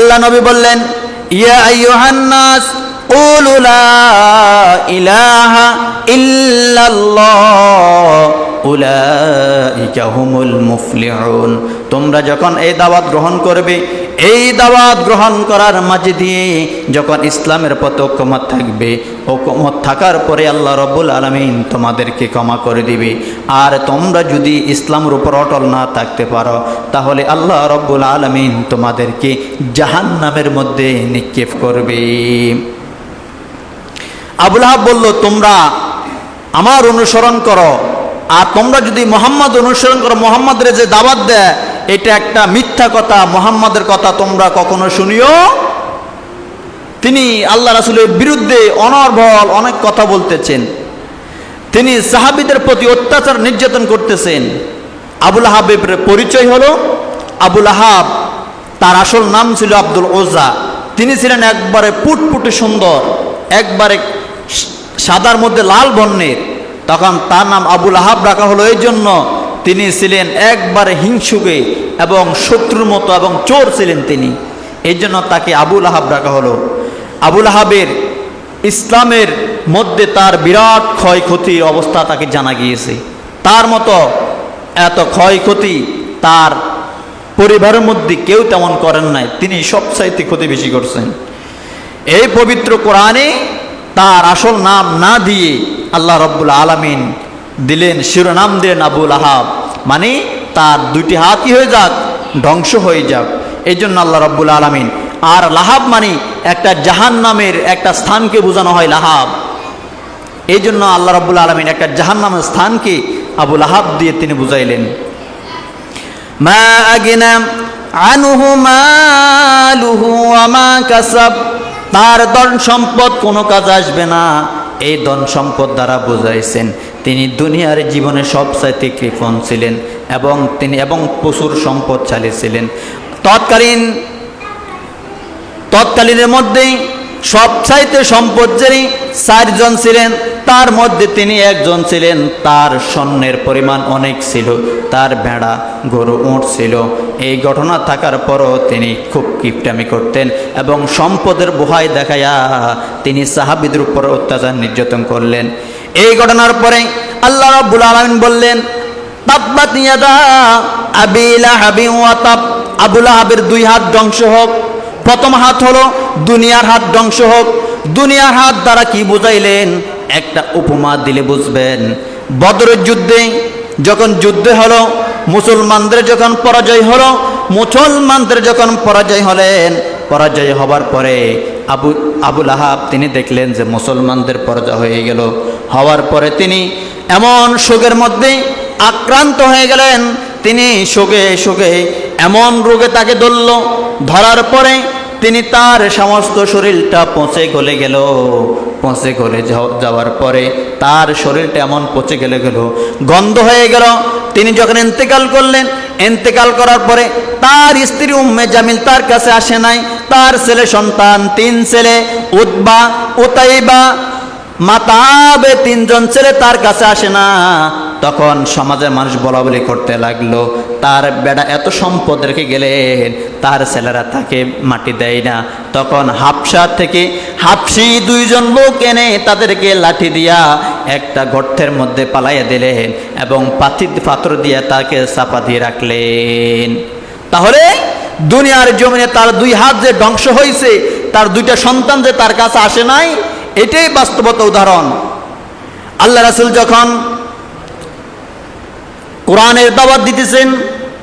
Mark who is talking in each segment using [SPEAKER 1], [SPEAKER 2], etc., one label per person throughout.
[SPEAKER 1] আল্লাহ নবী বললেন, ইয়া তোমরা যখন এই দাওয়াত গ্রহণ করবে, এই দাওয়াত গ্রহণ করার মাঝে দিয়ে যখন ইসলামের পতক্ষমা থাকবে ঐক্যমত থাকার পরে আল্লাহ রব্বুল আলমিন তোমাদেরকে ক্ষমা করে দিবে। আর তোমরা যদি ইসলামের উপর অটল না থাকতে পারো, তাহলে আল্লাহ রব্বুল আলমিন তোমাদেরকে জাহান্নামের মধ্যে নিক্ষেপ করবে। আবুল আহাব বলল, তোমরা আমার অনুসরণ করো। আর তোমরা যদি মোহাম্মদ অনুসরণ করো, মোহাম্মদের যে দাওয়াত দেয়, এটা একটা মিথ্যা কথা, মোহাম্মদের কথা তোমরা কখনো শুনিও তিনি আল্লাহ রাসুলের বিরুদ্ধে অনর্বল অনেক কথা বলতেছেন। তিনি সাহাবিদের প্রতি অত্যাচার নির্যাতন করতেছেন। আবুল আহাবের পরিচয় হলো, আবুল আহাব, তার আসল নাম ছিল আব্দুল ওজা। তিনি ছিলেন একবারে পুটপুটে সুন্দর, একবারে সাদার মধ্যে লাল বর্ণের। তখন তার নাম আবুল আহাব রাখা হলো, এই জন্য তিনি ছিলেন একবারে হিংসুকে এবং শত্রুর মতো এবং চোর ছিলেন তিনি। এই জন্য তাকে আবুল আহাব রাখা হলো। আবুল আহাবের ইসলামের মধ্যে তার বিরাট ক্ষয়ক্ষতির অবস্থা তাকে জানা গিয়েছে। তার মতো এত ক্ষয়ক্ষতি তার পরিবারের মধ্যে কেউ তেমন করেন নাই। তিনি সবচাইতে ক্ষতি বেশি করছেন। এই পবিত্র কোরআনে তার আসল নাম না দিয়ে আল্লাহ রব্বুল আলমিন দিলেন শিরোনাম দিলেন আবুল আহাব। মানে তার দুটি হাতই হয়ে যাক, ধ্বংস হয়ে যাক। এই জন্য আল্লাহ রব্বুল আলমিন আর লাহাব মানে একটা জাহান নামের একটা স্থানকে বোঝানো হয় লাহাব। এই জন্য আল্লাহ রব্বুল আলমিন একটা জাহান নামের স্থানকে আবু লাহাব দিয়ে তিনি বুঝাইলেন। মা তার ধন সম্পদ কোনো কাজ আসবে না। এই ধন সম্পদ দ্বারা বুঝাইছেন, তিনি দুনিয়ার জীবনে সবচাইতে কৃপণ ছিলেন এবং তিনি এবং প্রচুর সম্পদ চালিয়েছিলেন। তৎকালীন তৎকালীনের মধ্যেই সবচাইতে সম্পদ যিনি চারজন ছিলেন। তার মধ্যে তিনি একজন ছিলেন। তার স্বর্ণের পরিমাণ অনেক ছিল। তার ভেড়া, গরু, উঁট ছিল। এই ঘটনা থাকার পরও তিনি খুব কিপটামি করতেন এবং সম্পদের বহাই দেখাইয়া তিনি সাহাবিদের উপর অত্যাচার নির্যাতন করলেন। এই ঘটনার পরে আল্লাহ রাব্বুল আলামিন বললেন, তাব্বাত ইয়াদা আবি লাহাবিন ওয়া তাব। আবুল আহাবের দুই হাত ধ্বংস হোক। প্রথম হাত হলো দুনিয়ার হাত ধ্বংস হোক। দুনিয়ার হাত দ্বারা কি বুঝাইলেন? একটা উপমা দিলে বুঝবেন। বদরের যুদ্ধে যখন যুদ্ধে হলো, মুসলমানদের যখন পরাজয় হলো, মুসলমানদের যখন পরাজয় হলেন, পরাজয় হবার পরে আবু আবুল আহাব তিনি দেখলেন যে মুসলমানদের পরাজয় হয়ে গেল। হওয়ার পরে তিনি এমন শোকের মধ্যে আক্রান্ত হয়ে গেলেন। তিনি শোকে শোকে এমন রোগে তাকে ধরল। ধরার পরে তিনি তার সমস্ত শরীরটা পচে গলে গেল। পচে গলে যাওয়ার পরে তার শরীরটা এমন পচে গেলে গেল। গন্ধ হয়ে গেল। তিনি যখন ইন্তেকাল করলেন, ইন্তেকাল করার পরে তার স্ত্রী উম্মে জামিল তার কাছে আসে নাই। তার ছেলে সন্তান, তিন ছেলে উদ্বা উতাইবা, মাতাবে তিনজন ছেলে তার কাছে আসে না। তখন সমাজের মানুষ বলা বলি করতে লাগল, তার বেড়া এত সম্পদ রেখে গেলেন তার ছেলেরা তাকে মাটি দেয় না। তখন হাফসা থেকে হাফসি দুইজন লোক এনে তাদেরকে লাঠি দিয়া একটা গর্তের মধ্যে পালাইয়া দিলেন এবং পাথি পাথর দিয়ে তাকে চাপা দিয়ে রাখলেন। তাহলে দুনিয়ার জমিনে তার দুই হাত যে ধ্বংস হয়েছে তার দুইটা সন্তান যে তার কাছে আসে নাই, এটাই বাস্তবতা উদাহরণ। আল্লাহ রাসুল যখন কোরআনের দাওয়াত দিতেছেন,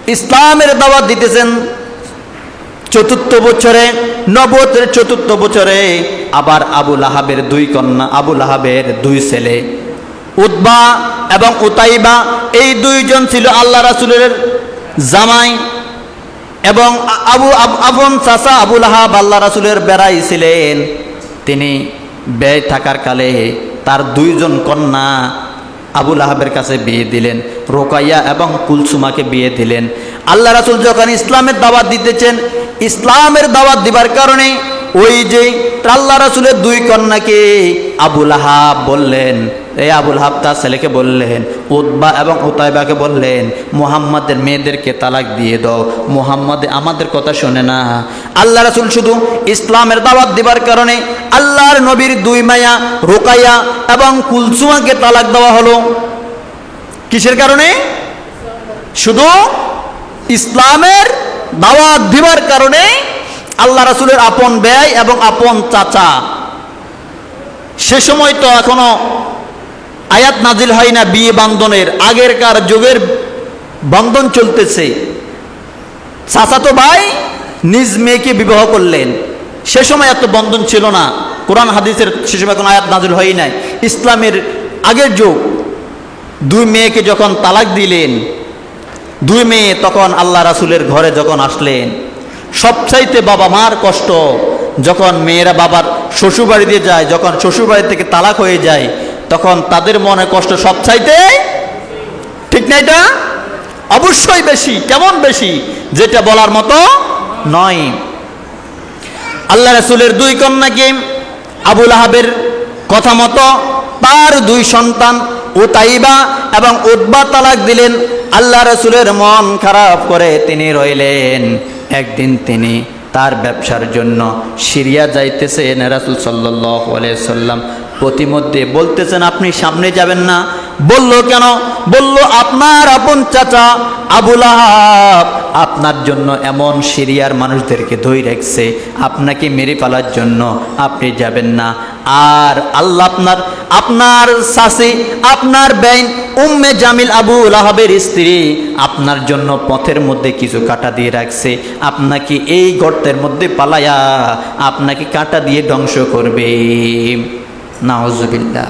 [SPEAKER 1] ইসলামের দাওয়াত দিতেছেন। চতুর্থ বছরে, নবতের চতুর্থ বছরে আবার আবুল আহাবের দুই কন্যা আবুল আহাবের দুই ছেলে। উদ্বা এবং উতাইবা, এই দুইজন ছিল আল্লাহ রাসুলের জামাই এবং আবু, আব- আবন চাচা আবুল আহাব আল্লাহ রাসুলের বেড়াই ছিলেন। তিনি ব্যয় থাকার কালে তার দুইজন কন্যা আবুল আহাবের কাছে বিয়ে দিলেন, রোকাইয়া এবং কুলসুমাকে বিয়ে দিলেন। আল্লাহ রাসুল যখন ইসলামের দাওয়াত দিতেছেন, ইসলামের দাওয়াত দিবার কারণে ওই যে আল্লাহ রাসুলের দুই কন্যাকে আবুল আহাব বললেন এই আবুল হাব তার ছেলেকে বললেন উদ্বা এবং উতাইবাকে বললেন, মুহাম্মাদের মেয়েদেরকে তালাক দিয়ে দাও। মুহাম্মদ আমাদের কথা শোনে না। আল্লাহ রাসুল শুধু ইসলামের দাওয়াত দিবার কারণে আল্লাহর নবীর দুই মায়া রোকাইয়া এবং কুলসুমাকে তালাক দেওয়া হলো। কিসের কারণে? শুধু ইসলামের দাওয়াত দিবার কারণে আল্লাহ রাসুলের আপন ব্যয় এবং আপন চাচা। সে সময় তো এখনও আয়াত নাজিল হয় না বিয়ে বান্ধনের। আগেরকার যুগের বন্ধন চলতেছে। চাচাতো ভাই নিজ মেয়েকে বিবাহ করলেন। সে সময় এত বন্ধন ছিল না। কোরআন হাদিসের সে সময় কোনো আয়াত নাজিল হয় নাই। ইসলামের আগের যুগ, দুই মেয়েকে যখন তালাক দিলেন, দুই মেয়ে তখন আল্লাহ রাসুলের ঘরে যখন আসলেন সবচাইতে বাবা মার কষ্ট যখন মেয়েরা বাবার শ্বশুরবাড়িতে যায়, যখন শ্বশুরবাড়ি থেকে তালাক হয়ে যায়, তখন তাদের মনে কষ্ট সবচাইতে? ঠিক না এটা অবশ্যই বেশি, কেমন বেশি? যেটা বলার মতো নয়। আল্লাহ রাসুলের দুই কন্যাকে আবুল আহাবের কথা মতো তার দুই সন্তান ও তাইবা এবং উদ্বা তালাক দিলেন। আল্লাহ রসুলের মন খারাপ করে তিনি রইলেন। একদিন তিনি তার ব্যবসার জন্য সিরিয়া যাইতেছেন রাসুল সাল্লাম প্রতিমধ্যে বলতেছেন, আপনি সামনে যাবেন না। বলল, কেন? বলল, আপনার আপন চাচা আবুল আহাব আপনার জন্য এমন সিরিয়ার মানুষদেরকে ধরে রাখছে। আপনাকে মেরে ফেলার জন্য আপনি যাবেন না। আর আল্লাহ আপনার আপনার শাসি আপনার বেইন, উম্মে জামিল আবুল আহাবের স্ত্রী আপনার জন্য পথের মধ্যে কিছু কাটা দিয়ে রাখছে। আপনাকে এই গর্তের মধ্যে পালায়া আপনাকে কাটা দিয়ে ধ্বংস করবে। নাউজুবিল্লাহ।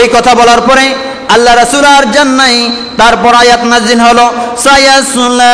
[SPEAKER 1] এই কথা বলার পরে আল্লাহ রাসূল আর জান নাই। তারপর আয়াত নাজিল হলো সায়াসুল্লাহ